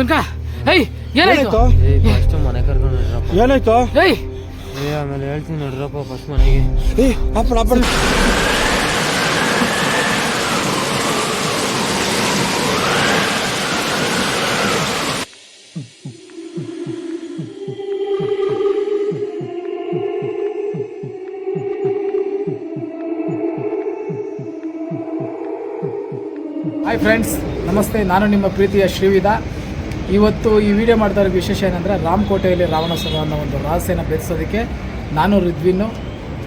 ಬೆನ್ಕ ಏನಾಯ್ತು? ಏನಾಯ್ತು? ಫಸ್ಟ್ ಮನೆ ಕರ್ಕೊಂಡು ನಡ್ರಪ್ಪ ಏನಾಯ್ತು? ಹೇಯ್ ಏ ಆಮೇಲೆ ಹೇಳ್ತೀನಿ ನೋಡ್ರಪ್ಪ ಫಸ್ಟ್ ಮನೆಗೆ. ಏಯ್ ಅಪ್ಪನ ಅಪ್ಪನ ಹಾಯ್ ಫ್ರೆಂಡ್ಸ್ ನಮಸ್ತೆ. ನಾನು ನಿಮ್ಮ ಪ್ರೀತಿಯ ಶ್ರೀವಿದ ಇವತ್ತು ಈ ವಿಡಿಯೋ ಮಾಡ್ತಾ ಇರೋ ವಿಶೇಷ ಏನಂದರೆ ರಾಮಕೋಟೆಯಲ್ಲಿ ರಾವಣಾಸುರ ಅನ್ನೋ ಒಂದು ರಹಸ್ಯನ ಬೆರೆಸೋದಕ್ಕೆ ನಾನು ರಿದ್ವಿನ್ನು.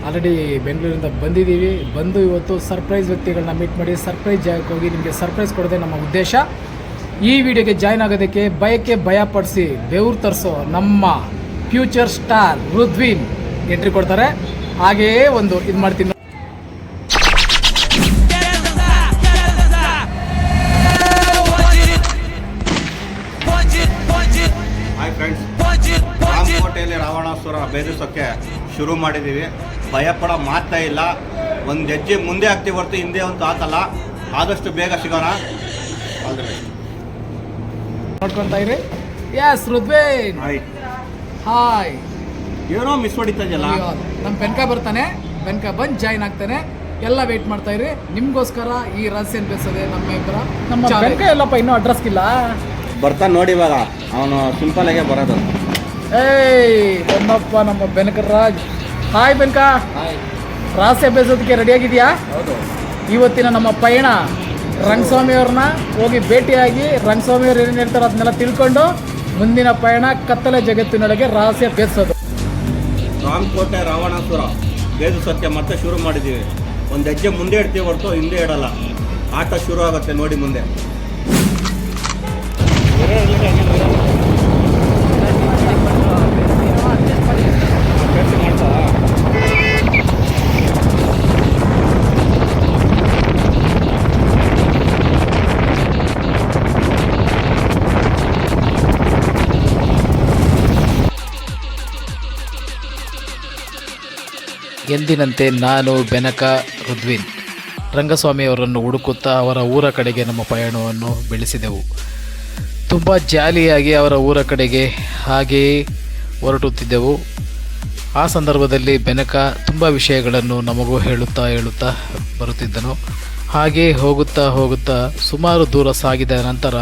ಆಲ್ರೆಡಿ ಬೆಂಗಳೂರಿಂದ ಬಂದಿದ್ದೀವಿ. ಬಂದು ಇವತ್ತು ಸರ್ಪ್ರೈಸ್ ವ್ಯಕ್ತಿಗಳನ್ನ ಮೀಟ್ ಮಾಡಿ ಸರ್ಪ್ರೈಸ್ ಜಾಗಕ್ಕೆ ಹೋಗಿ ನಿಮಗೆ ಸರ್ಪ್ರೈಸ್ ಕೊಡೋದೇ ನಮ್ಮ ಉದ್ದೇಶ. ಈ ವಿಡಿಯೋಗೆ ಜಾಯ್ನ್ ಆಗೋದಕ್ಕೆ ಭಯಕ್ಕೆ ಭಯಪಡಿಸಿ ಬೆವರು ತರಿಸೋ ನಮ್ಮ ಫ್ಯೂಚರ್ ಸ್ಟಾರ್ ರುದ್ವಿನ್ ಎಂಟ್ರಿ ಕೊಡ್ತಾರೆ. ಹಾಗೆಯೇ ಒಂದು ಇದು ಮಾಡ್ತೀನಿ. ಬೇಧಿಸೋಕ್ಕೆ ಶುರು ಮಾಡಿದ್ದೀವಿ. ಭಯಪಡೋ ಮಾತಾ ಇಲ್ಲ. ಒಂದು ಹೆಜ್ಜೆ ಮುಂದೆ ಆಗ್ತೀವಿ ಹೊರತು ಹಿಂದೆ ಅಂತ ಆತಲ್ಲ. ಆದಷ್ಟು ಬೇಗ ಸಿಗೋಣ. ಆಲ್ ದಿ ಬೆಸ್ಟ್ ನೋಡ್ಕೊತಾ ಇರಿ. ಎಸ್ ರುದ್ವೇನ್ ಹಾಯ್ ಹಾಯ್ ಏನೋ ಮಿಸ್ ಹೊಡಿತಾ ಇದೆಯಲ್ಲ? ನಮ್ಮ ಬೆನ್ಕ ಬರ್ತಾನೆ. ಬೆನ್ಕ ಬಂದು ಜಾಯ್ನ್ ಆಗ್ತಾನೆ. ಎಲ್ಲ ವೇಟ್ ಮಾಡ್ತಾ ಇರಿ. ನಿಮ್ಗೋಸ್ಕರ ಈ ರಹಸ್ಯ ಬೇಸದೆ ನಮ್ಮ ಇಬ್ಬರ ನಮ್ಮ ಬೆನ್ಕ ಎಲ್ಲಪ್ಪ ಇನ್ನೂ ಅಡ್ರೆಸ್ ಇಲ್ಲ ಬರ್ತಾನೆ ನೋಡಿ ಇವಾಗ. ಅವನು ಸಿಂಪಲ್ ಆಗೇ ಬರೋದು. ಏಯ್ ಬಂದಪ್ಪ ನಮ್ಮ ಬೆನಕ ರಾಜ್ ಹಾಯ್ ಬೆನ್ಕ ರಹಸ್ಯ ಬೇಸೋದಕ್ಕೆ ರೆಡಿಯಾಗಿದೆಯಾ ಇವತ್ತಿನ ನಮ್ಮ ಪಯಣ ರಂಗಸ್ವಾಮಿ ಅವ್ರನ್ನ ಹೋಗಿ ಭೇಟಿಯಾಗಿ ರಂಗಸ್ವಾಮಿ ಅವ್ರು ಏನೇನು ಹೇಳ್ತಾರೋ ಅದನ್ನೆಲ್ಲ ತಿಳ್ಕೊಂಡು ಮುಂದಿನ ಪಯಣ ಕತ್ತಲೆ ಜಗತ್ತಿನೊಳಗೆ ರಹಸ್ಯ ಬೇಸೋದು. ರಾಮಕೋಟೆ ರಾವಣಾಸುರ ಸತ್ಯ ಮತ್ತೆ ಶುರು ಮಾಡಿದ್ದೀವಿ. ಒಂದು ಹೆಜ್ಜೆ ಮುಂದೆ ಇಡ್ತೀವಿ ಹೊರತು ಹಿಂದೆ ಇಡಲ್ಲ. ಆಟ ಶುರು ಆಗುತ್ತೆ ನೋಡಿ ಮುಂದೆ. ಎಂದಿನಂತೆ ನಾನು, ಬೆನಕ, ರುದ್ವಿನ್ ರಂಗಸ್ವಾಮಿಯವರನ್ನು ಹುಡುಕುತ್ತಾ ಅವರ ಊರ ಕಡೆಗೆ ನಮ್ಮ ಪಯಣವನ್ನು ಬೆಳೆಸಿದೆವು. ತುಂಬ ಜಾಲಿಯಾಗಿ ಅವರ ಊರ ಕಡೆಗೆ ಹಾಗೆಯೇ ಹೊರಟುತ್ತಿದ್ದೆವು. ಆ ಸಂದರ್ಭದಲ್ಲಿ ಬೆನಕ ತುಂಬ ವಿಷಯಗಳನ್ನು ನಮಗೂ ಹೇಳುತ್ತಾ ಹೇಳುತ್ತಾ ಬರುತ್ತಿದ್ದನು. ಹಾಗೆ ಹೋಗುತ್ತಾ ಹೋಗುತ್ತಾ ಸುಮಾರು ದೂರ ಸಾಗಿದ ನಂತರ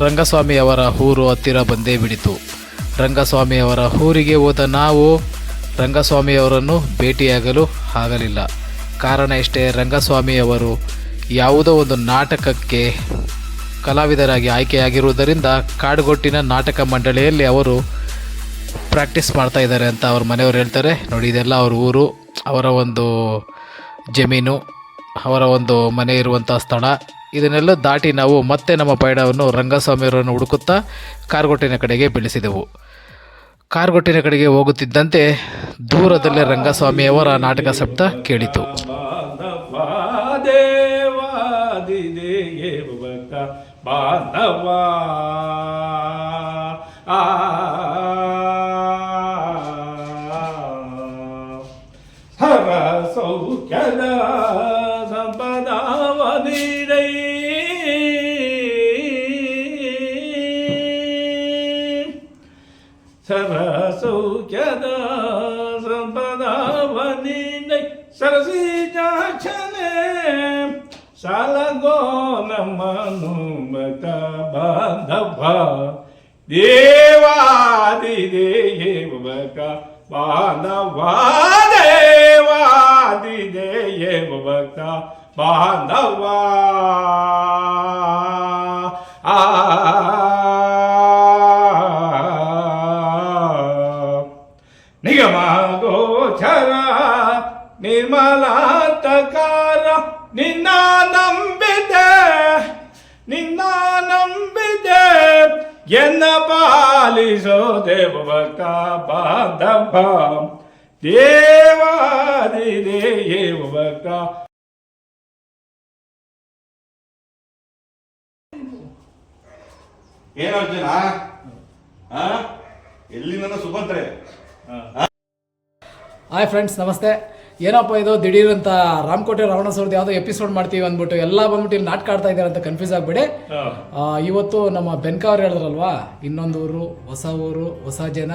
ರಂಗಸ್ವಾಮಿಯವರ ಊರು ಹತ್ತಿರ ಬಂದೇ ಬಿಡಿತು. ರಂಗಸ್ವಾಮಿಯವರ ಊರಿಗೆ ಹೋದ ನಾವು ರಂಗಸ್ವಾಮಿಯವರನ್ನು ಭೇಟಿಯಾಗಲು ಆಗಲಿಲ್ಲ. ಕಾರಣ ಇಷ್ಟೇ ರಂಗಸ್ವಾಮಿಯವರು ಯಾವುದೋ ಒಂದು ನಾಟಕಕ್ಕೆ ಕಲಾವಿದರಾಗಿ ಆಯ್ಕೆಯಾಗಿರುವುದರಿಂದ ಕಾಡುಗೊಟ್ಟಿನ ನಾಟಕ ಮಂಡಳಿಯಲ್ಲಿ ಅವರು ಪ್ರಾಕ್ಟೀಸ್ ಮಾಡ್ತಾ ಇದ್ದಾರೆ ಅಂತ ಅವ್ರ ಮನೆಯವರು ಹೇಳ್ತಾರೆ. ನೋಡಿ, ಇದೆಲ್ಲ ಅವ್ರ ಊರು, ಅವರ ಒಂದು ಜಮೀನು, ಅವರ ಒಂದು ಮನೆ ಇರುವಂಥ ಸ್ಥಳ. ಇದನ್ನೆಲ್ಲ ದಾಟಿ ನಾವು ಮತ್ತೆ ನಮ್ಮ ಪಯಣವನ್ನು ರಂಗಸ್ವಾಮಿಯವರನ್ನು ಹುಡುಕುತ್ತಾ ಕಾರ್ಗೊಟ್ಟಿನ ಕಡೆಗೆ ಬೆಳೆಸಿದೆವು. ಕಾರ್ಗೊಟ್ಟಿನ ಕಡೆಗೆ ಹೋಗುತ್ತಿದ್ದಂತೆ ದೂರದಲ್ಲೇ ರಂಗಸ್ವಾಮಿಯವರ ನಾಟಕ ಶಬ್ದ ಕೇಳಿತು. ಆ ಸರಸೌಖ್ಯದ ಸಂಪದಾವನಿನೈ ಸರಸಿಜಾಕ್ಷನೆ ಸಾಲಗೋ ನಮ್ಮನು ಮತ ಬಾಂಧವ ದೇವಾದಿ ದೇವಕ ಬಾಂಧವ ದೇವಾದಿ ದೇವಕ ನಿನ್ನ ನಂಬಿದೆ ನಿನ್ನ ನಂಬಿದೆ. ಎನ್ನ ಪಾಲಿಸೋ ದೇವ ಬಾಂಧವ ದೇವಾದಿ ದೇವಕ ಏನು ಅರ್ಜುನ? ಎಲ್ಲಿ ನನ್ನ ಸುಭದ್ರೆ? ಹಾಯ್ ಫ್ರೆಂಡ್ಸ್ ನಮಸ್ತೆ. ಏನಪ್ಪ ಇದು? ದಿಢೀರ್ ಅಂತ ರಾಮಕೋಟೆ ರಾವಣ ಸೌರ್ದು ಯಾವುದೋ ಎಪಿಸೋಡ್ ಮಾಡ್ತೀವಿ ಅಂದ್ಬಿಟ್ಟು ಎಲ್ಲ ಬಂದ್ಬಿಟ್ಟು ಇಲ್ಲಿ ನಾಟಕ ಆಡ್ತಾ ಇದ್ದಾರೆ ಅಂತ ಕನ್ಫ್ಯೂಸ್ ಆಗಬೇಡಿ. ಇವತ್ತು ನಮ್ಮ ಬೆನ್ಕ ಅವ್ರು ಹೇಳಿದ್ರಲ್ವಾ? ಇನ್ನೊಂದು ಊರು ಹೊಸ ಊರು ಹೊಸ ಜನ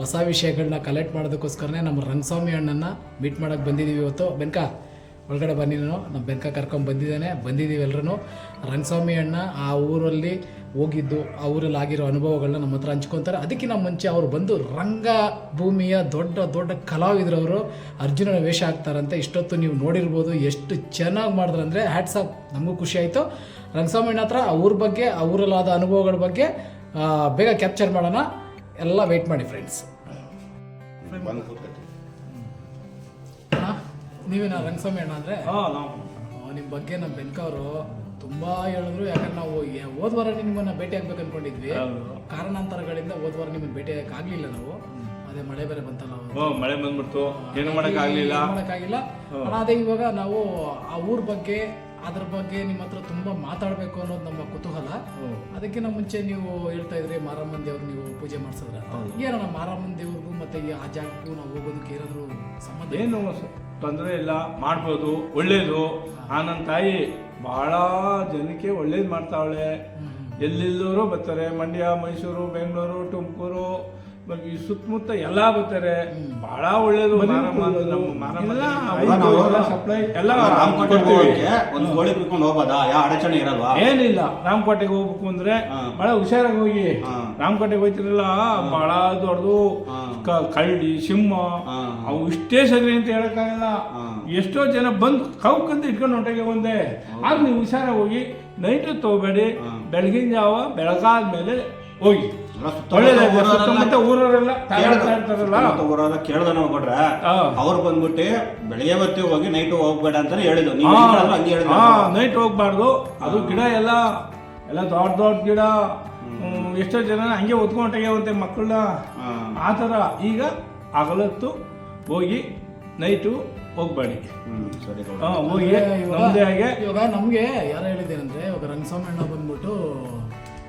ಹೊಸ ವಿಷಯಗಳನ್ನ ಕಲೆಕ್ಟ್ ಮಾಡೋದಕ್ಕೋಸ್ಕರನೇ ನಮ್ಮ ರಂಗಸ್ವಾಮಿ ಅಣ್ಣನ ಮೀಟ್ ಮಾಡೋಕೆ ಬಂದಿದ್ದೀವಿ ಇವತ್ತು. ಬೆನ್ಕ ಒಳಗಡೆ ಬನ್ನಿ ನಾನು. ನಮ್ಮ ಬೆಂಕ ಕರ್ಕೊಂಡು ಬಂದಿದ್ದೇನೆ. ಬಂದಿದ್ದೀವಿ ಎಲ್ಲರೂ ರಂಗಸ್ವಾಮಿ ಅಣ್ಣ ಆ ಊರಲ್ಲಿ ಹೋಗಿದ್ದು, ಆ ಊರಲ್ಲಿ ಆಗಿರೋ ಅನುಭವಗಳನ್ನ ನಮ್ಮ ಹತ್ರ ಹಂಚ್ಕೊತಾರೆ. ಅದಕ್ಕಿಂತ ಮುಂಚೆ ಅವರು ಬಂದು ರಂಗ ಭೂಮಿಯ ದೊಡ್ಡ ದೊಡ್ಡ ಕಲಾವಿದರವರು ಅರ್ಜುನನ ವೇಷ ಆಗ್ತಾರಂತೆ ಇಷ್ಟೊತ್ತು ನೀವು ನೋಡಿರ್ಬೋದು ಎಷ್ಟು ಚೆನ್ನಾಗಿ ಮಾಡಿದ್ರಂದ್ರೆ ಹ್ಯಾಟ್ಸ್ ಆಫ್ ನಮಗೂ ಖುಷಿ ಆಯಿತು. ರಂಗಸ್ವಾಮಿ ಅಣ್ಣ ಹತ್ರ ಆ ಊರ ಬಗ್ಗೆ, ಆ ಊರಲ್ಲಾದ ಅನುಭವಗಳ ಬಗ್ಗೆ ಬೇಗ ಕ್ಯಾಪ್ಚರ್ ಮಾಡೋಣ. ಎಲ್ಲ ವೆಯ್ಟ್ ಮಾಡಿ ಫ್ರೆಂಡ್ಸ್. ನೀವೇನ ರಂಗಸ್ವಾಮಿ ಅಣ್ಣ ಅಂದ್ರೆ? ನಾವು. ನಿಮ್ಮ ಬಗ್ಗೆ ನಮ್ಮ ಬೆನ್ಕವರು ತುಂಬಾ ಹೇಳಿದ್ರು. ಯಾಕಂದ್ರೆ ನಾವು ಹೋದ್ವಾರ ಹೋದ್ ವಾರ ನಿಮ್ಮನ್ನ ಭೇಟಿ ಆಗ್ಬೇಕು ಅನ್ಕೊಂಡಿದ್ವಿ. ಕಾರಣಾಂತರಗಳಿಂದ ಹೋದ್ವಾರ ನಿಮ್ಮನ್ನ ಭೇಟಿ ಆಗ್ಲಿಲ್ಲ ನಾವು. ಅದೇ ಮಳೆ ಬೇರೆ ಬಂತಲ್ಲ ಮಳೆ ಬಂದ್ಬಿಡ್ತು. ಏನು ಮಾಡಕ್ ಆಗ್ಲಿಲ್ಲ. ಏನ್ ಮಾಡಕ್ಕಾಗಿಲ್ಲ ಅದೇ ಇವಾಗ ನಾವು ಆ ಊರ್ ಬಗ್ಗೆ ಅದ್ರ ಬಗ್ಗೆ ನಿಮ್ಮ ಹತ್ರ ತುಂಬಾ ಮಾತಾಡ್ಬೇಕು ಅನ್ನೋದು ನಮ್ಮ ಕುತೂಹಲ. ಅದಕ್ಕಿಂತ ಮುಂಚೆ ನೀವು ಹೇಳ್ತಾ ಇದ್ರಿ ಮಾರಮ್ಮನ ದೇವ್ರ ನೀವು ಪೂಜೆ ಮಾಡ್ಸಿದ್ರ. ಏನಣ್ಣ ಮಾರಮ್ಮನ ದೇವ್ರಿಗೂ ಮತ್ತೆ ಈ ಆ ಜಾಗಕ್ಕೂ ನಾವು ಹೋಗೋದಕ್ಕೆ ಏನಾದ್ರು ಸಂಬಂಧ ಏನು ತೊಂದರೆ ಇಲ್ಲ ಮಾಡ್ಬೋದು ಒಳ್ಳೇದು. ಆ ನನ್ನ ತಾಯಿ ಬಹಳ ಜನಕ್ಕೆ ಒಳ್ಳೇದು ಮಾಡ್ತಾವಳೆ. ಎಲ್ಲೆಲ್ಲರೂ ಬರ್ತಾರೆ. ಮಂಡ್ಯ ಮೈಸೂರು ಬೆಂಗಳೂರು ತುಮಕೂರು. ಈ ಸುತ್ತಮುತ್ತ ಎಲ್ಲ ಬರ್ತಾರೆ. ಬಹಳ ಒಳ್ಳೇದು ಒಂದು ಗೋಳಿ ಬಿಟ್ಕೊಂಡು ಹೋಗ್ಬೋದಾ? ಯಾವ ಅಡಚಣೆ ಇರಲ್ವಾ? ಏನಿಲ್ಲ ರಾಮಕೋಟೆಗೆ ಹೋಗ್ಬೇಕು ಅಂದ್ರೆ. ಬಹಳ ಹುಷಾರಾಗಿ ಹೋಗಿ. ರಾಮಕೋಟೆಗೆ ಹೋಯ್ತಿರಲ್ಲ ಬಹಳ ದೊಡ್ಡದು. ಕಳ್ಳಿ ಸಿಂಹ. ಅವು ಇಷ್ಟೇ ಸರಿ ಅಂತ ಹೇಳಕ್ಕಾಗಲ್ಲ. ಎಷ್ಟೋ ಜನ ಬಂದು ಕೌಕಂತ ಇಟ್ಕೊಂಡು ಹೊಟ್ಟೆಗೆ ಒಂದೇ ಆಗ ನೀವು ಹುಷಾರಾಗಿ ಹೋಗಿ ನೈಟ್ ತಗೋಬೇಡಿ. ಬೆಳಗಿನ ಜಾವ ಬೆಳಗಾದ್ಮೇಲೆ ಹೋಗಿ. ಸುತ್ತಮುತ್ತ ಊರವರೆಲ್ಲ ಕೇಳ್ದ ನಾವು ಕೊಟ್ರೆ ಹಾ. ಅವ್ರು ಬಂದ್ಬಿಟ್ಟು ಬೆಳಿಗ್ಗೆ ಬತ್ತಿ ಹೋಗಿ ನೈಟ್ ಹೋಗ್ಬೇಡ ಅಂತ ಹೇಳಿದ್ರು. ನೀವು ಹೆಂಗ್ ಹೇಳಿದ್ರು. ನೈಟ್ ಹೋಗ್ಬಾರ್ದು. ಅದು ಗಿಡ ಎಲ್ಲ ಎಲ್ಲ ದೊಡ್ಡ ದೊಡ್ಡ ಗಿಡ ಎಷ್ಟೋ ಜನ ಹಂಗೆ ಹೊತ್ಕೊಂಡಾಗ್ಯಾವಂತೆ ಮಕ್ಕಳನ್ನ. ಆ. ಥರ ಈಗ ಹಗಲತ್ತು ಹೋಗಿ ನೈಟು ಹೋಗ್ಬೇಡಿ. ಹೋಗಿ ಇವಾಗ- ನಮ್ದೇ ಹಾಗೆ. ಇವಾಗ ನಮಗೆ ಯಾರು ಹೇಳಿದ್ದೇನಂದ್ರೆ ಇವಾಗ ರಂಗಸ್ವಾಮಿ ಅಣ್ಣ ಬಂದ್ಬಿಟ್ಟು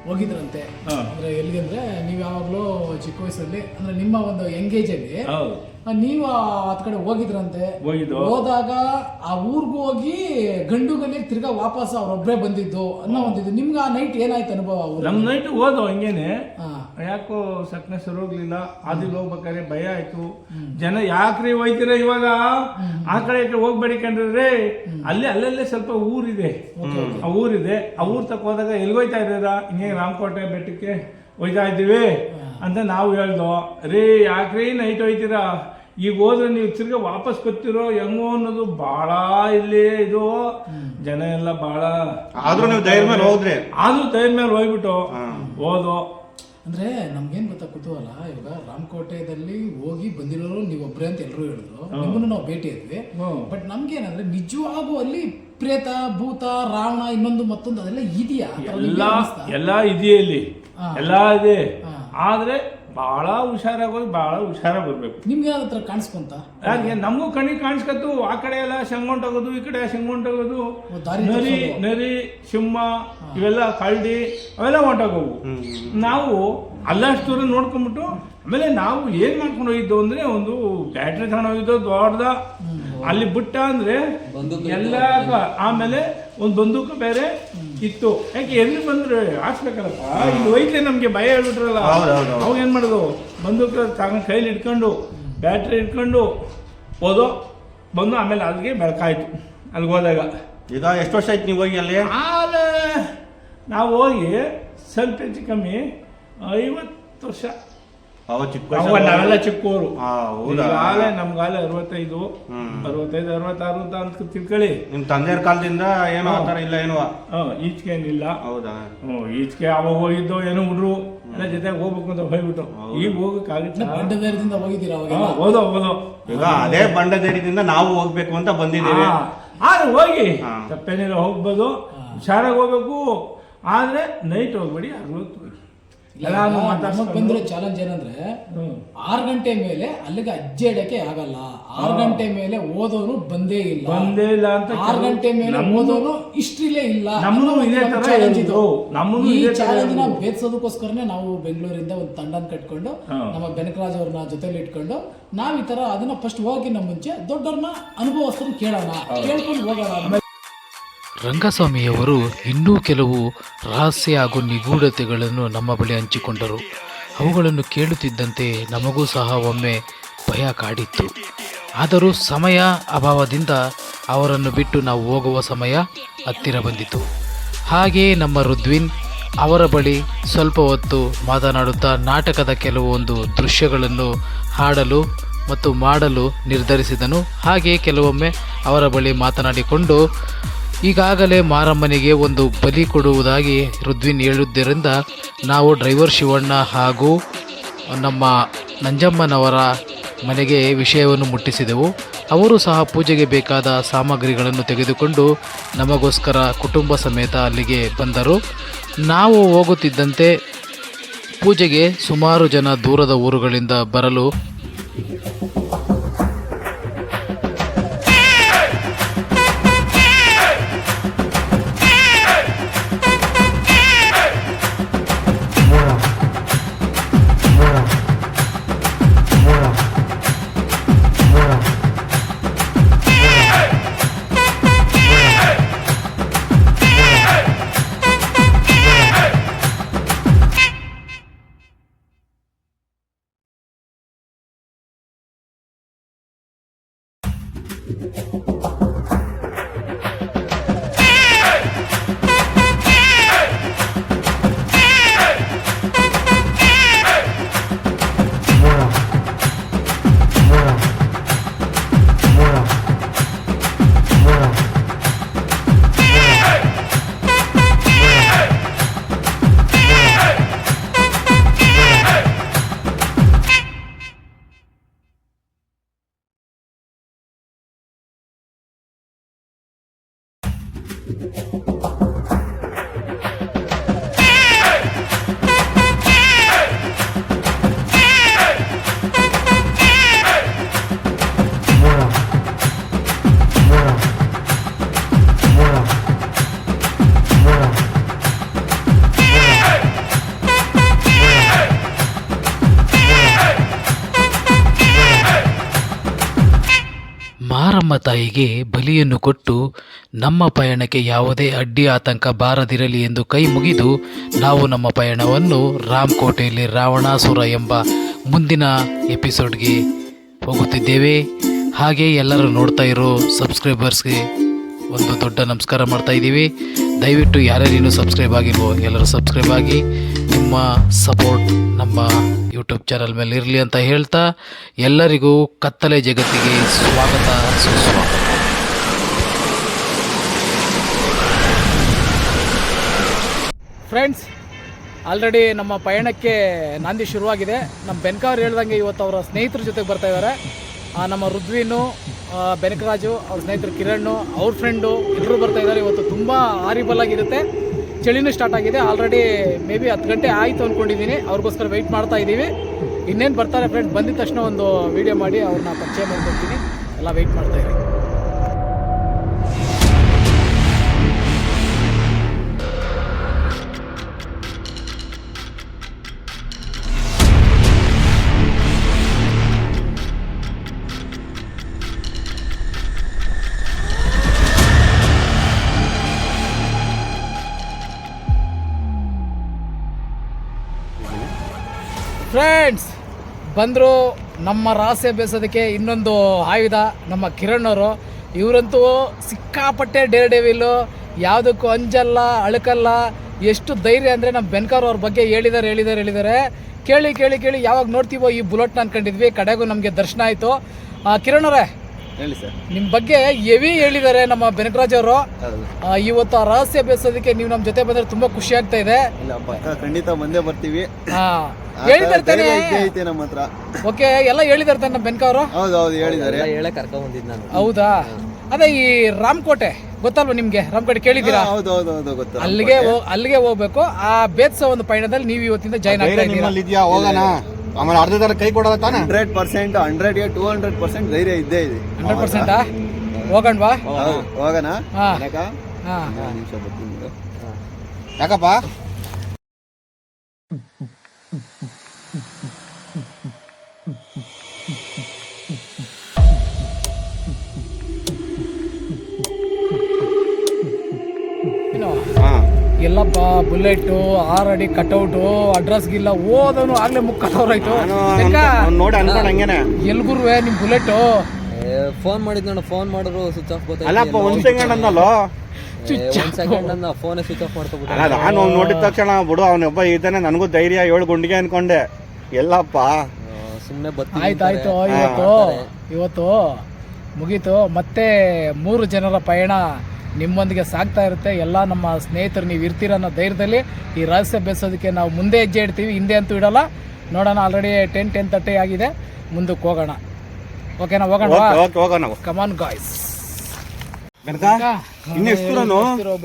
ಹೋಗಿದ್ರಂತೆ. ಅಂದ್ರೆ ಎಲ್ಲಿಗೆ ಅಂದ್ರೆ ನೀವು ಯಾವಾಗ್ಲೂ ಚಿಕ್ಕ ವಯಸ್ಸಲ್ಲಿ ಅಂದ್ರೆ ನಿಮ್ಮ ಒಂದು ಎಂಗೇಜ್ ಅಲ್ಲಿ ಹೌದು. ನೀವು ಕಡೆ ಹೋಗಿದ್ರಂತೆ. ಹೋಗಿದ್ದು. ಹೋದಾಗ ಆ ಊರ್ಗ್ ಹೋಗಿ ಗಂಡು ಗಲ್ಲಿ ತಿರ್ಗಾ ವಾಪಸ್ ಅವ್ರೊಬ್ರೇ ಬಂದಿದ್ದು ಅನ್ನೋ ಒಂದಿದ್ದು. ನಿಮ್ಗೆ ಆ ನೈಟ್ ಏನಾಯ್ತು ಅನುಭವ? ನಮ್ ನೈಟ್ ಹೋದೋ ಹಂಗೇನೆ. ಯಾಕೋ ಸಕ್ನೆ ಸರಿ ಹೋಗ್ಲಿಲ್ಲ ಆದಿಲ್ ಹೋಗ್ಬೇಕಾದ್ರೆ ಭಯ ಆಯ್ತು. ಜನ ಯಾಕ್ರಿ ಹೋಯ್ತೀರ ಇವಾಗ? ಆ ಕಡೆ ಈ ಕಡೆ ಹೋಗ್ಬೇಡಿ ಕಂಡ್ರೆ ಅಲ್ಲಿ ಅಲ್ಲಲ್ಲೇ ಸ್ವಲ್ಪ ಊರಿದೆ. ಆ ಊರಿದೆ. ಆ ಊರ್ ತಕ್ಕ ಹೋದಾಗ ಎಲ್ಲಿ ಹೋಯ್ತಾ ಇದ್ದೀರಾ? ಹಿಂಗೆ ರಾಮಕೋಟೆ ಬೆಟ್ಟಕ್ಕೆ ಹೋಯ್ತಾ ಇದ್ದೀವಿ? ಅಂತ ನಾವು ಹೇಳ್ದೋ ರೀ ಯಾಕ್ರಿ ನೈಟ್ ಹೋಯ್ತೀರಾ? ಈಗ ಹೋದ್ರೆ ನೀವು ತಿರ್ಗಾ ವಾಪಸ್ ಬರ್ತಿರೋ ಹೆಂಗೋ ಅನ್ನೋದು ಬಹಳ ಇಲ್ಲಿ ಇದು. ಜನ ಎಲ್ಲ ಬಹಳ ಆದ್ರೂ ನೀವು ಧೈರ್ಯ ಮೇಲೆ ಹೋದ್ರೆ. ಆದ್ರೂ ಧೈರ್ಯ ಮೇಲೆ ಹೋಗ್ಬಿಟ್ಟು ಹೋದು. ಅಂದ್ರೆ ನಮ್ಗೇನು ಗೊತ್ತಾ ಕುತೂಹಲ ಇವಾಗ ರಾಮಕೋಟೆದಲ್ಲಿ ಹೋಗಿ ಬಂದಿರೋರು ನೀವೊಬ್ಬರೇ ಅಂತ ಎಲ್ಲರೂ ಹೇಳಿದ್ರು ನಿಮ್ಮನ್ನು ನಾವು ಭೇಟಿ ಇದ್ವಿ. ಬಟ್ ನಮ್ಗೇನಂದ್ರೆ ನಿಜವಾಗೂ ಅಲ್ಲಿ ಪ್ರೇತ ಭೂತ ರಾವಣ ಇನ್ನೊಂದು ಮತ್ತೊಂದು ಅದೆಲ್ಲ ಇದೆಯಾ ಎಲ್ಲ? ಎಲ್ಲ ಇದೆಯೇ ಇಲ್ಲಿ. ಎಲ್ಲ ಇದೆ. ಆದ್ರೆ ಬಹಳ ಹುಷಾರಾಗಿ ಹೋಗಿ ಬಹಳ ಹುಷಾರಾಗಿ ಬರಬೇಕು. ನಿಮ್ಗೆ ಯಾವ ಹತ್ರ ಕಾಣಿಸ್ಕೊಂತ? ಹಾಗೆ ನಮಗೂ ಕಣ್ಣಿಗೆ ಕಾಣಿಸ್ಕತ್ತು ಆ ಕಡೆ ಎಲ್ಲ ಶಂಗೊಂಟೋಗೋದು ಈ ಕಡೆ ಶಂಗೊಂಟೋಗೋದು ಹೋಗೋದು. ದಾರಿ ನರಿ ತಪ್ಸೋದು. ನರಿ ಸಿಂಹ ಇವೆಲ್ಲ ಕಳ್ಳಿ ಅವೆಲ್ಲ ಹೊಂಟೋಗೋವು. ನಾವು ಅಲ್ಲಷ್ಟು ದೂರ ನೋಡ್ಕೊಂಡ್ಬಿಟ್ಟು ಆಮೇಲೆ ನಾವು ಏನ್ ಮಾಡ್ಕೊಂಡು ಹೋಗಿದ್ದು ಅಂದ್ರೆ ಒಂದು ಬ್ಯಾಟ್ರಿ ತಗೊಂಡು ಹೋಗಿದ್ದು ದೊಡ್ಡದ ಅಲ್ಲಿ ಬಿಟ್ಟ ಅಂದ್ರೆ ಎಲ್ಲ ಆಮೇಲೆ ಒಂದು ಬಂದೂಕ ಬೇರೆ ಇತ್ತು. ಯಾಕೆ ಎಲ್ಲಿ ಬಂದ್ರೆ ಹಾಕ್ಬೇಕಲ್ಲಪ್ಪ ಇಲ್ಲಿ ಹೋಯ್ತೇ ನಮ್ಗೆ ಭಯ ಹೇಳ್ಬಿಟ್ರಲ್ಲ. ಅವಾಗ ಏನ್ ಮಾಡೋದು? ಬಂದೂಕ ತಗೊಂಡು ಕೈಲಿ ಇಟ್ಕೊಂಡು ಬ್ಯಾಟ್ರಿ ಇಟ್ಕೊಂಡು ಹೋದೋ ಬಂದು ಆಮೇಲೆ ಅಲ್ಲಿಗೆ ಬೆಳಕಾಯ್ತು. ಅಲ್ಲಿಗೆ ಹೋದಾಗ. ಈಗ ಎಷ್ಟು ವರ್ಷ ಆಯ್ತು ನೀವು ಹೋಗಿ ಅಲ್ಲಿ? ನಾವು ಹೋಗಿ ಸ್ವಲ್ಪ ಹೆಚ್ಚು ಕಮ್ಮಿ ಐವತ್ತು ವರ್ಷ ಅವ ಚಿಕ್ಕ ಅವಾಗ ವಯಸ್ಸಲ್ಲಿ ನಾವೆಲ್ಲ ಚಿಕ್ಕವರು ಆ, ಹೌದಾ? ಈಗಾಗಲೇ ನಮ್ಗಾಲೆ ಅರವತ್ತೈದು. ಅರವತ್ತೈದು ಅರವತ್ತಾರು ಅಂತ ಅಂತ ತಿಳ್ಕೊಳ್ಳಿ. ನಿಮ್ ತಂದೆಯವ್ರ ಕಾಲದಿಂದ ಏನೋ ಆತರ ಇಲ್ಲ ಏನೋ? ಈಚೆಗೆ ಏನಿಲ್ಲ ಹೌದಾ? ಹ್ಞೂ ಈಚೆಗೆ ಅವಾಗ ಹೋಗಿದ್ದು ಏನೋ ಹುಡ್ರು ಎಲ್ಲ ಜೊತೆಗೆ ಹೋಗ್ಬೇಕು ಅಂತ ಹೋಗ್ಬಿಟ್ಟು ಈಗ ಹೋಗಕ್ಕಾಗುತ್ತೆ? ಬಂಡ ಧೈರ್ಯದಿಂದ ಹೋಗಿದ್ದೀರಾ ಅವಾಗ? ಓದೋ ಓದೋ ಈಗ ಅದೇ ಬಂಡ ನಾವು ಹೋಗ್ಬೇಕು ಅಂತ ಬಂದಿದ್ದೀವಿ. ಆದ್ರೆ ಹೋಗಿ. ತಪ್ಪೇನಿಲ್ಲ ಹೋಗ್ಬೋದು. ಹುಷಾರಾಗಿ ಹೋಗ್ಬೇಕು. ಆದ್ರೆ ನೈಟ್ ಹೋಗ್ಬೇಡಿ ಅರವತ್ತು ಹೋಗಿ. ಬಂದಿರೋ ಚಾಲೆಂಜ್ ಏನಂದ್ರೆ ಆರ್ ಗಂಟೆ ಮೇಲೆ ಅಲ್ಲಿಗೆ ಅಜ್ಜೆ ಇಡಕ್ಕೆ ಆಗಲ್ಲ. ಆರು ಗಂಟೆ ಮೇಲೆ ಓದೋನು ಬಂದೇ ಇಲ್ಲ. ಬಂದೇ ಇಲ್ಲ ಅಂತ ಆರು ಗಂಟೆ ಮೇಲೆ ಓದೋರು ಓದೋನು ಹಿಸ್ಟ್ರಿಲೇ ಇಲ್ಲ. ನಮ್ಮನ್ನು ಅನ್ನೋ ಇದೇ ತರ challenge ಇದು. ಹೇಳಿದ್ರು. ನಮ್ಮನ್ನು ಈ ಚಾಲೆಂಜ್ನ. ಭೇದಿಸೋದಕ್ಕೋಸ್ಕರನೇ ನಾವು ಬೆಂಗಳೂರಿಂದ ಒಂದು ತಂಡನ ಕಟ್ಕೊಂಡು ನಮ್ಮ ಬೆನಕರಾಜ್ ಅವ್ರನ್ನ ಜೊತೆಲಿ ಇಟ್ಕೊಂಡು ನಾವ್ ಈ ತರ ಅದನ್ನ ಫಸ್ಟ್ ಹೋಗಿನ ಮುಂಚೆ ದೊಡ್ಡವ್ರನ್ನ ಅನುಭವಸ್ಥರನ್ನ ಕೇಳೋಣ. ಕೇಳ್ಕೊಂಡು ಹೋಗೋಣ. ರಂಗಸ್ವಾಮಿಯವರು ಇನ್ನೂ ಕೆಲವು ರಹಸ್ಯ ಹಾಗೂ ನಿಗೂಢತೆಗಳನ್ನು ನಮ್ಮ ಬಳಿ ಹಂಚಿಕೊಂಡರು. ಅವುಗಳನ್ನು ಕೇಳುತ್ತಿದ್ದಂತೆ ನಮಗೂ ಸಹ ಒಮ್ಮೆ ಭಯ ಕಾಡಿತ್ತು. ಆದರೂ ಸಮಯ ಅಭಾವದಿಂದ ಅವರನ್ನು ಬಿಟ್ಟು ನಾವು ಹೋಗುವ ಸಮಯ ಹತ್ತಿರ ಬಂದಿತು. ಹಾಗೆಯೇ ನಮ್ಮ ರುದ್ವಿನ್ ಅವರ ಬಳಿ ಸ್ವಲ್ಪ ಹೊತ್ತು ಮಾತನಾಡುತ್ತಾ ನಾಟಕದ ಕೆಲವೊಂದು ದೃಶ್ಯಗಳನ್ನು ಹಾಡಲು ಮತ್ತು ಮಾಡಲು ನಿರ್ಧರಿಸಿದನು. ಹಾಗೆಯೇ ಕೆಲವೊಮ್ಮೆ ಅವರ ಬಳಿ ಮಾತನಾಡಿಕೊಂಡು ಈಗಾಗಲೇ ಮಾರಮ್ಮನಿಗೆ ಒಂದು ಬಲಿ ಕೊಡುವುದಾಗಿ ರುದ್ವಿನ್ ಹೇಳಿದ್ದರಿಂದ ನಾವು ಡ್ರೈವರ್ ಶಿವಣ್ಣ ಹಾಗೂ ನಮ್ಮ ನಂಜಮ್ಮನವರ ಮನೆಗೆ ವಿಷಯವನ್ನು ಮುಟ್ಟಿಸಿದೆವು. ಅವರು ಸಹ ಪೂಜೆಗೆ ಬೇಕಾದ ಸಾಮಗ್ರಿಗಳನ್ನು ತೆಗೆದುಕೊಂಡು ನಮಗೋಸ್ಕರ ಕುಟುಂಬ ಸಮೇತ ಅಲ್ಲಿಗೆ ಬಂದರು. ನಾವು ಹೋಗುತ್ತಿದ್ದಂತೆ ಪೂಜೆಗೆ ಸುಮಾರು ಜನ ದೂರದ ಊರುಗಳಿಂದ ಬರಲು ತಾಯಿಗೆ ಬಲಿಯನ್ನು ಕೊಟ್ಟು, ನಮ್ಮ ಪಯಣಕ್ಕೆ ಯಾವುದೇ ಅಡ್ಡಿ ಆತಂಕ ಬಾರದಿರಲಿ ಎಂದು ಕೈ ಮುಗಿದು, ನಾವು ನಮ್ಮ ಪಯಣವನ್ನು ರಾಮಕೋಟೆಯಲ್ಲಿ ರಾವಣಾಸುರ ಎಂಬ ಮುಂದಿನ ಎಪಿಸೋಡ್ಗೆ ಹೋಗುತ್ತಿದ್ದೇವೆ. ಹಾಗೆ ಎಲ್ಲರೂ ನೋಡ್ತಾ ಇರೋ ಸಬ್ಸ್ಕ್ರೈಬರ್ಸ್ಗೆ ಒಂದು ದೊಡ್ಡ ನಮಸ್ಕಾರ ಮಾಡ್ತಾ ಇದ್ದೀವಿ. ದಯವಿಟ್ಟು ಯಾರ್ಯಾರು ಸಬ್ಸ್ಕ್ರೈಬ್ ಆಗಿಲ್ವೋ ಎಲ್ಲರೂ ಸಬ್ಸ್ಕ್ರೈಬ್ ಆಗಿ ನಿಮ್ಮ ಸಪೋರ್ಟ್ ನಮ್ಮ ಯೂಟ್ಯೂಬ್ ಚಾನಲ್ ಮೇಲೆ ಇರಲಿ ಅಂತ ಹೇಳ್ತಾ ಎಲ್ಲರಿಗೂ ಕತ್ತಲೆ ಜಗತ್ತಿಗೆ ಸ್ವಾಗತ, ಸುಸ್ವಾಗತ. ಫ್ರೆಂಡ್ಸ್ ಆಲ್ರೆಡಿ ನಮ್ಮ ಪಯಣಕ್ಕೆ ನಾಂದಿ ಶುರುವಾಗಿದೆ. ನಮ್ಮ ಬೆನ್ಕಾವ್ರು ಹೇಳ್ದಂಗೆ ಇವತ್ತು ಅವರ ಸ್ನೇಹಿತರ ಜೊತೆಗೆ ಬರ್ತಾ ಇದ್ದಾರೆ ನಮ್ಮ ರುದ್ವಿನು ಬೆನಕರಾಜು, ಅವ್ರ ಸ್ನೇಹಿತರು ಕಿರಣ್ ಅವ್ರ ಫ್ರೆಂಡು ಎಲ್ಲರೂ ಬರ್ತಾ ಇದ್ದಾರೆ. ಇವತ್ತು ತುಂಬ ಆರಿಬಲ್ ಆಗಿರುತ್ತೆ. ಚಳಿನೂ ಸ್ಟಾರ್ಟ್ ಆಗಿದೆ. ಆಲ್ರೆಡಿ ಮೇ ಬಿ ಹತ್ತು ಗಂಟೆ ಆಯಿತು ಅಂದ್ಕೊಂಡಿದ್ದೀನಿ ಅವ್ರಿಗೋಸ್ಕರ ವೆಯ್ಟ್ ಮಾಡ್ತಾ ಇದ್ದೀವಿ ಇನ್ನೇನು ಬರ್ತಾರೆ ಫ್ರೆಂಡ್ ಬಂದಿದ ತಕ್ಷಣ ಒಂದು ವಿಡಿಯೋ ಮಾಡಿ ಅವ್ರನ್ನ ಪರಿಚಯ ಮಾಡ್ಕೊಡ್ತೀನಿ. ಎಲ್ಲ ವೆಯ್ಟ್ ಮಾಡ್ತಾ ಇರಿ. ಫ್ರೆಂಡ್ಸ್ ಬಂದರು ನಮ್ಮ ರಹಸ್ಯ ಬೇಸೋದಕ್ಕೆ ಇನ್ನೊಂದು ಆಯುಧ, ನಮ್ಮ ಕಿರಣ್ ಅವರು. ಇವರಂತೂ ಸಿಕ್ಕಾಪಟ್ಟೆ ಡೇರ್ ಡೆವಿಲು ಯಾವುದಕ್ಕೂ ಅಂಜಲ್ಲ, ಅಳುಕಲ್ಲ. ಎಷ್ಟು ಧೈರ್ಯ ಅಂದರೆ ನಮ್ಮ ಬೆನ್ಕಾರ್ ಅವ್ರ ಬಗ್ಗೆ ಹೇಳಿದ್ದಾರೆ ಹೇಳಿದ್ದಾರೆ ಹೇಳಿದ್ದಾರೆ ಕೇಳಿ ಕೇಳಿ ಕೇಳಿ ಯಾವಾಗ ನೋಡ್ತೀವೋ ಈ ಬುಲೆಟ್ನ ಅಂದ್ಕೊಂಡಿದ್ವಿ ಕಡೆಗೂ ನಮಗೆ ದರ್ಶನ ಆಯಿತು. ಕಿರಣ್ ಅವರೇ ಹೇಳಿ ಸರ್. ನಿಮ್ಮ ಬಗ್ಗೆ ಹೆವಿ ಹೇಳಿದ್ದಾರೆ ನಮ್ಮ ಬೆನಕರಾಜ್ ಅವರು. ಆ, ಇವತ್ತು ಆ ರಹಸ್ಯ ಬೇಸೋದಕ್ಕೆ ನೀವು ನಮ್ಮ ಜೊತೆ ಬಂದ್ರೆ ತುಂಬಾ ಖುಷಿ ಆಗ್ತಾ ಇದೆ. ಇಲ್ಲ ಪಕ್ಕ ಖಂಡಿತ ಮುಂದೆ ಬರ್ತೀವಿ. ಹಾ ಆ ಹೇಳಿದಾರೆ ಥರ ತಾನೇ. ಧೈರ್ಯ ಇದ್ದೇ ಐತೆ ನಮ್ಮ ಹತ್ರ. ಓಕೆ ಎಲ್ಲ ಹೇಳಿದಾರೆ ತಾನೆ ನಮ್ಮ ಬೆನಕ ಅವರು? ಹೌದು ಹೌದು ಹೇಳಿದ್ದಾರೆ. ಹೇಳಕ್ ಕರ್ಕೊಂಡ್ ಬಂದಿದ್ ನಾನು. ಹೌದಾ? ಅದೇ ಈ ರಾಮಕೋಟೆ ಗೊತ್ತಲ್ವಾ ನಿಮ್ಗೆ? ರಾಮಕೋಟೆ ಕೇಳಿದ್ದೀರಾ? ಹೌದು ಹೌದು ಹೌದು ಗೊತ್ತು ಅಲ್ಲಿಗೆ ಹೋ- ಅಲ್ಲಿಗೆ ಹೋಗ್ಬೇಕು. ಆ ಬೇತ್ಸ ಒಂದು ಪಯಣದಲ್ಲಿ ನೀವು ಇವತ್ತಿಂದ ಜಾಯ್ನ್ ಆಗ್ತಾ ಇದ್ದೀರಾ? ನಿಮ್ಮಲ್ಲಿ ಇದೆಯಾ ಹೋಗೋಣ. ಆಮೇಲೆ ಅರ್ಧ ತರ ಕೈ ಕೊಡೋದ ತಾನೆ? ಹಂಡ್ರೆಡ್ ಪರ್ಸೆಂಟ್ ಹಂಡ್ರೆಡ್ಗೆ ಟೂ ಹಂಡ್ರೆಡ್ ಪರ್ಸೆಂಟ್ ಧೈರ್ಯ ಇದ್ದೇ ಇದೆ. Hundred percent? ಹೋಗಣ್ವಾ? ಬಾ ಹೋಗೋಣ? ನಿಮಿಷ ಬರ್ತೀನಿ. ಯಾಕಪ್ಪ? ಹಾ ಎಲ್ಲ ಬುಲೆಟ್ ಆರ್ ಅಡಿ ಕಟೌಟು ಅಡ್ರೆಸ್ ಗಿಲ್ಲ ಓದೋನು ಆಗ್ಲೇ ನಾನು ಅವ್ನ್ ನೋಡಿ ಅನ್ಕೊಂಡ್ ಹಂಗೇನೆ ಎಲ್ಗುರುವೆ ನಿಮ್ ಬುಲೆಟ್ ಫೋನ್ ಮಾಡಿದ್ನಣ್ಣ ಫೋನ್ ಮಾಡಿದ್ರು ಸ್ವಿಚ್ ಆಫ್ ಅಲ್ಲಪ್ಪ ಒಂದ್ ಸೆಕೆಂಡ್ ಅಂದಲ್ಲೋ ಒಂದ್ ಸೆಕೆಂಡ್ ಅಂದ ಫೋನ್ ಸ್ವಿಚ್ ಆಫ್ ಮಾಡ್ಕೊಬಿಟ್ಟು ನಾನು ಅವ್ನ್ ನೋಡಿದ ತಕ್ಷಣ ಬಿಡು ಅವನೊಬ್ಬ ಇದ್ದಾನೆ ನನಗೂ ಧೈರ್ಯ ಏಳು ಗುಂಡಿಗೆ ಅನ್ಕೊಂಡೆ ಎಲ್ಲಪ್ಪ ಸುಮ್ಮನೆ ಬತ್ತಿ ಆಯ್ತಾಯ್ತು ಇವತ್ತು ಇವತ್ತು ಮುಗೀತು ಮತ್ತೆ ಮೂರು ಜನರ ಪಯಣ ನಿಮ್ಮೊಂದಿಗೆ ಸಾಗ್ತಾ ಇರುತ್ತೆ ಎಲ್ಲ ನಮ್ಮ ಸ್ನೇಹಿತರು ನೀವು ಇರ್ತೀರ ಅನ್ನೋ ಧೈರ್ಯದಲ್ಲಿ ಈ ರಹಸ್ಯ ಬೆಳೆಸೋದಕ್ಕೆ ನಾವು ಮುಂದೆ ಹೆಜ್ಜೆ ಇಡ್ತೀವಿ ಹಿಂದೆ ಅಂತೂ ಇಡೋಲ್ಲ ನೋಡೋಣ ಆಲ್ರೆಡಿ ಟೆನ್ ಟೆನ್ ತರ್ಟಿ ಆಗಿದೆ ಮುಂದಕ್ಕೆ ಹೋಗೋಣ ಓಕೆನಾ ಹೋಗೋಣ ಕಮಾನ್ ಗಾಯ್ಸ್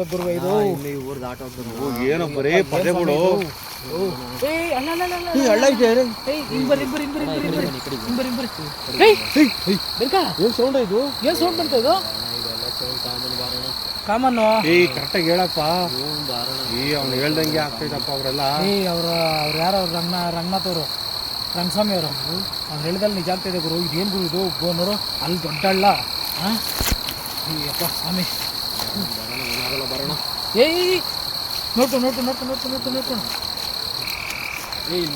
ಗುರುವೆ ಇದು ಏನೋ ಬರೀ ಪದೇಗಳು? ಏನ್ ಸೌಂಡ್ ಬಂತು ಇದು ಕಾಮನ್ನು? ಏ ಕರೆಕ್ಟಾಗಿ ಹೇಳಪ್ಪ. ಈ ಅವ್ನು ಹೇಳ್ದಂಗೆ ಆಗ್ತೈತಪ್ಪ ಅವರೆಲ್ಲ. ಏ ಅವ್ರ ಅವ್ರು ಯಾರು ಅವ್ರು ರಂಗನಾ ರಂಗನಾಥ್ ಅವರು ರಂಗಸ್ವಾಮಿ ಅವರು ಅವ್ರು ಹೇಳಿದಲ್ಲಿ ನಿಜ ಆಗ್ತಿದೆ ಗುರು. ಇದೇನು ಗುರು ಇದು? ಬೋನರು ಅಲ್ಲಿ ದೊಡ್ಡ ಅಲ್ಲ ಹಾಂ ಅಪ್ಪ ಸ್ವಾಮಿ. ಏಯ್ note note note note note note ಏಯ್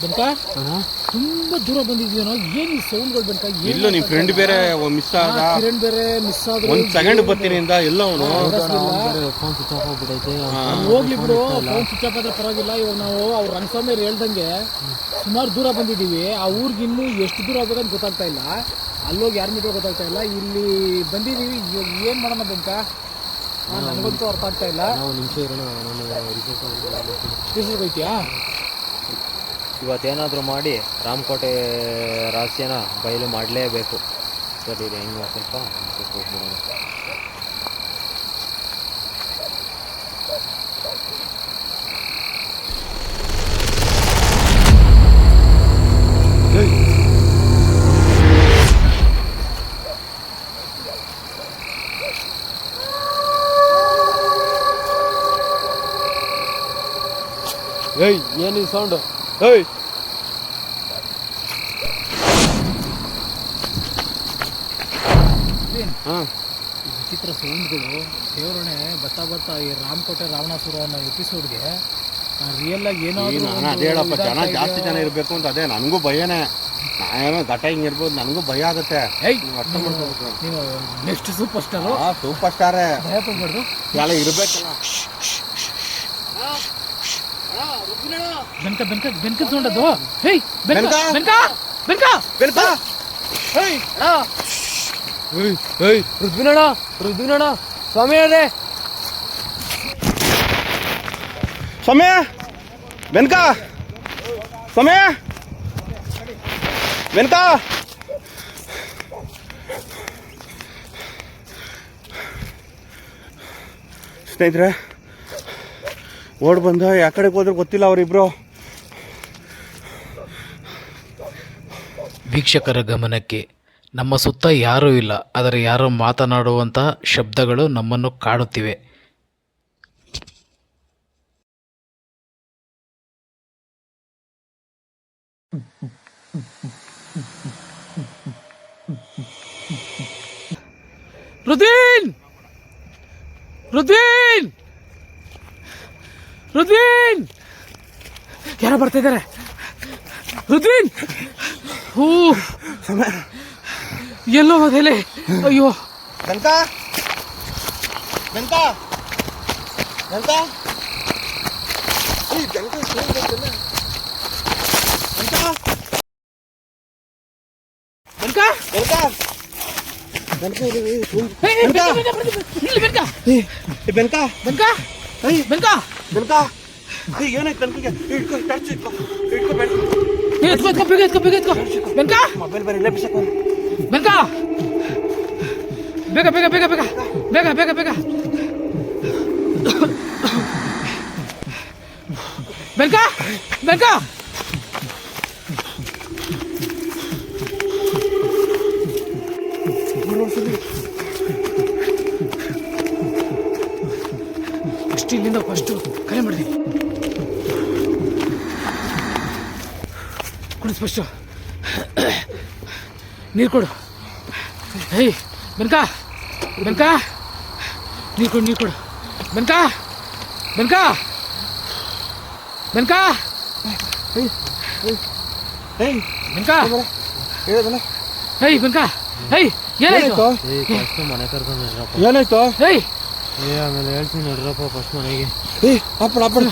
ಬೆನ್ಕ ತುಂಬ ತುಂಬಾ ದೂರ ಬಂದಿದ್ಯೇನೋ ಏನು ಈ ಸೌಂಡ್ಗಳು ಬಂತಾ? ಇಲ್ಲ ನಿಮ್ ಫ್ರೆಂಡ್ ಬೇರೆ ಮಿಸ್ ಆದ. ಫ್ರೆಂಡ್ ಬೇರೆ ಮಿಸ್ ಆದ್ರು ಒಂದ್ ಸೆಕೆಂಡ್ ಬರ್ತೀನಿ ಇಂದ ಎಲ್ಲ ಅವನು. ಫೋನ್ ಸ್ವಿಚ್ ಆಫ್ ಹೋಗ್ಲಿ ಬಿಡು ಫೋನ್ ಸ್ವಿಚ್ ಆಫ್ ಆದ್ರೆ ಪರವಾಗಿಲ್ಲ. ಇವಾಗ ನಾವು ಅವ್ರ ರಂಗಸ್ವಾಮಿ ಅವ್ರು ಹೇಳ್ದಂಗೆ ಸುಮಾರು ದೂರ ಬಂದಿದ್ದೀವಿ. ಆ ಊರಿಗೆ ಇನ್ನೂ ಎಷ್ಟು ದೂರ ಅಂತ ಗೊತ್ತಾಗ್ತಾ ಇಲ್ಲ. ಅಲ್ಲೋಗಿ ಯಾರು ಮೀಟರ್ ಗೊತ್ತಾಗ್ತಾ ಇಲ್ಲ. ಇಲ್ಲಿ ಬಂದಿದ್ದೀವಿ. ಇವಾಗ ಏನು ಮಾಡೋಣ ಬಂತಾ? ನನಗಂತೂ ಅರ್ಥ ಆಗ್ತಾ ಇಲ್ಲ. ಹೋಯ್ತೀಯಾ ಇವತ್ತೇನಾದರೂ ಮಾಡಿ ರಾಮಕೋಟೆ ರಹಸ್ಯನ ಬಯಲು ಮಾಡಲೇಬೇಕು. ಸರಿ ಹೆಂಗೆ ಸ್ವಲ್ಪ ಸ್ವಲ್ಪ ಹೋಗ್ಬಿಡೋಣ ಏಯ್ ಏನು ಸೌಂಡ್ ಏಯ್ ಹಾಂ. ವಿಚಿತ್ರ ಸೌಂಡ್ಗಳು ದೇವರಣೆ ಬರ್ತಾ ಬರ್ತಾ ಈ ರಾಮಕೋಟೆ ರಾವಣಾಸುರ ಅನ್ನೋ ಎಪಿಸೋಡ್ಗೆ ರಿಯಲ್ ಆಗಿ ಏನೋ ನಾನು ಅದೇ ಹೇಳಪ್ಪ ಜನ ಜಾಸ್ತಿ ಜನ ಇರಬೇಕು ಅಂತ ಅದೇ ನನಗೂ ಭಯನೇ. ನಾನೇನೋ ಘಟ ಹಿಂಗೆ ಇರ್ಬೋದು ನನಗೂ ಭಯ ಆಗುತ್ತೆ. ನೀನು ನೆಕ್ಸ್ಟ್ ಸೂಪರ್ ಸ್ಟಾರು ಆ ಸೂಪರ್ ಸ್ಟಾರೇ ಭಯ ಪಡ್ಬಾರ್ದು. ಎಲ್ಲ ಇರ್ಬೇಕಲ್ಲ. ಬೆನ್ಕ ಬೆನ್ಕ ಬೆನ್ಕ ಸೌಂಡ್ ಅದು ಹೇಯ್ ಬೆನ್ಕ ಬೆನ್ಕ? ಬೆನ್ಕ ಬೆನ್ಕ. ಹೇ ಏಯ್ ಏಯ್ ರುದ್ವಿನಣ್ಣ ರುದ್ವಿನಣ್ಣ ಸ್ವಾಮಿ ಹೇಳ್ರೆ. ಸಮಯ ಬೆನ್ಕ? ಸಮಯ ಬೆನ್ಕ? ಸ್ನೇಹಿತರೆ ಓಡ್ ಬಂದ ಯಾ ಕಡೆಗೆ ಹೋದ್ರೆ ಗೊತ್ತಿಲ್ಲ ಅವರಿಬ್ರು. ವೀಕ್ಷಕರ ಗಮನಕ್ಕೆ. ನಮ್ಮ ಸುತ್ತ ಯಾರೂ ಇಲ್ಲ, ಆದರೆ ಯಾರೋ ಮಾತನಾಡುವಂತಹ ಶಬ್ದಗಳು ನಮ್ಮನ್ನು ಕಾಡುತ್ತಿವೆ. ರುದ್ವಿನ್! ರುದ್ವಿನ್! ರುದ್ವಿನ್! ಯಾರೋ ಬರ್ತಾ ಇದ್ದಾರೆ ರುದ್ವಿನ್! ಹೂ ಎಲ್ಲೋ ಹೋದೆಲೆ ಅಯ್ಯೋ ಬೆನ್ಕ ಬೆನ್ಕ ಬೆನ್ಕ ಏಯ್, ಬೆನ್ಕ, ಸುಮ್ನೆ ಬೆನ್ಕ. ಬೆನ್ಕ? ಬೆನ್ಕ? ಬೆನ್ಕ ಇಲ್ಲಿ, ಇಲ್ಲಿ, ಸುಮ್ನೆ. ಬೆನ್ಕ? ಏಯ್, ಏ, ಬೆನ್ಕ? ಏಯ್, ಬೆನ್ಕ? ಬೆನ್ಕ. ಎತ್ಕೋ ಎತ್ಕೋ ಬೇಗ ಎತ್ಕೋ ಬೇಗ ಎತ್ಕೋ. ಬೆನ್ಕ? ಮೊಬೈಲ್ ಬರೀ ಇಲ್ಲೇ ಬಿಸಾಕು. ಬೆನ್ಕ? ಬೇಗ ಬೇಗ ಬೇಗ ಬೇಗ. ಬೇಗ ಬೇಗ ಬೇಗ. ಬೆನ್ಕ? ಬೆನ್ಕ? ಇಲ್ಲಿಂದ ಫಸ್ಟು ಕರೆ ಮಾಡಿದೆ. ಫಸ್ಟು ನೀರು ಕೊಡು. ಹೇಯ್ ಬೆನ್ಕ ಬೆನ್ಕ. ನೀರು ಕೊಡು ನೀರು ಕೊಡು. ಬೆನ್ಕ ಬೆನ್ಕ. ಬೆನ್ಕ. ಏಯ್, ಬೆನ್ಕ. ಹೇಯ್ ಬೆನ್ಕ. ಹೇಯ್ ಏನಾಯ್ತು? ಮನೆ ಕರ್ಕೊಂಡು ನಡ್ರಪ್ಪ ಏನಾಯ್ತು? ಹೇಯ್ ಏ ಆಮೇಲೆ ಹೇಳ್ತೀನಿ ನೋಡ್ರಪ್ಪ ಫಸ್ಟ್ ಮನೆಗೆ. ಏಯ್ ಅಪ್ಪಣ ಅಪ್ಪಣ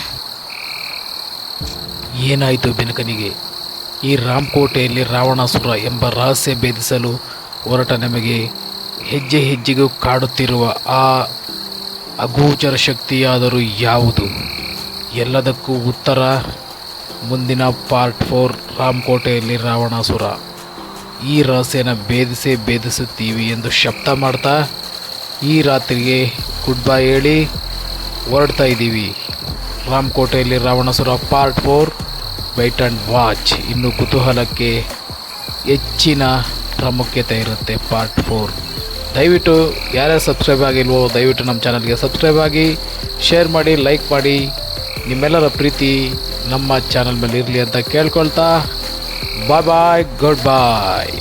ಏನಾಯ್ತು ಬೆನಕನಿಗೆ? ಈ ರಾಮಕೋಟೆಯಲ್ಲಿ ರಾವಣಾಸುರ ಎಂಬ ರಹಸ್ಯ ಭೇದಿಸಲು ಹೊರಟ ನಮಗೆ ಹೆಜ್ಜೆ ಹೆಜ್ಜೆಗೂ ಕಾಡುತ್ತಿರುವ ಆ ಅಗೋಚರ ಶಕ್ತಿಯಾದರೂ ಯಾವುದು? ಎಲ್ಲದಕ್ಕೂ ಉತ್ತರ ಮುಂದಿನ ಪಾರ್ಟ್ ಫೋರ್ ರಾಮಕೋಟೆಯಲ್ಲಿ ರಾವಣಾಸುರ. ಈ ರಹಸ್ಯನ ಭೇದಿಸೇ ಭೇದಿಸುತ್ತೀವಿ ಎಂದು ಶಬ್ದ ಮಾಡ್ತಾ ಈ ರಾತ್ರಿಗೆ ಗುಡ್ ಬೈ ಹೇಳಿ ಹೊರಡ್ತಾ ಇದ್ದೀವಿ. ರಾಮಕೋಟೆಯಲ್ಲಿ Ravanasura part four wait and watch ಇನ್ನು ಕುತೂಹಲಕ್ಕೆ ಹೆಚ್ಚಿನ ಪ್ರಾಮುಖ್ಯತೆ ಇರುತ್ತೆ ಪಾರ್ಟ್ ಫೋರ್ ದಯವಿಟ್ಟು ಯಾರ್ಯಾರು ಸಬ್ಸ್ಕ್ರೈಬ್ ಆಗಿಲ್ವೋ, ದಯವಿಟ್ಟು ನಮ್ಮ ಚಾನಲ್ಗೆ ಸಬ್ಸ್ಕ್ರೈಬ್ ಆಗಿ ಶೇರ್ ಮಾಡಿ ಲೈಕ್ ಮಾಡಿ. ನಿಮ್ಮೆಲ್ಲರ ಪ್ರೀತಿ ನಮ್ಮ ಚಾನಲ್ ಮೇಲೆ ಇರಲಿ ಅಂತ ಕೇಳ್ಕೊಳ್ತಾ ಬಾಯ್ ಬಾಯ್ ಗುಡ್ ಬಾಯ್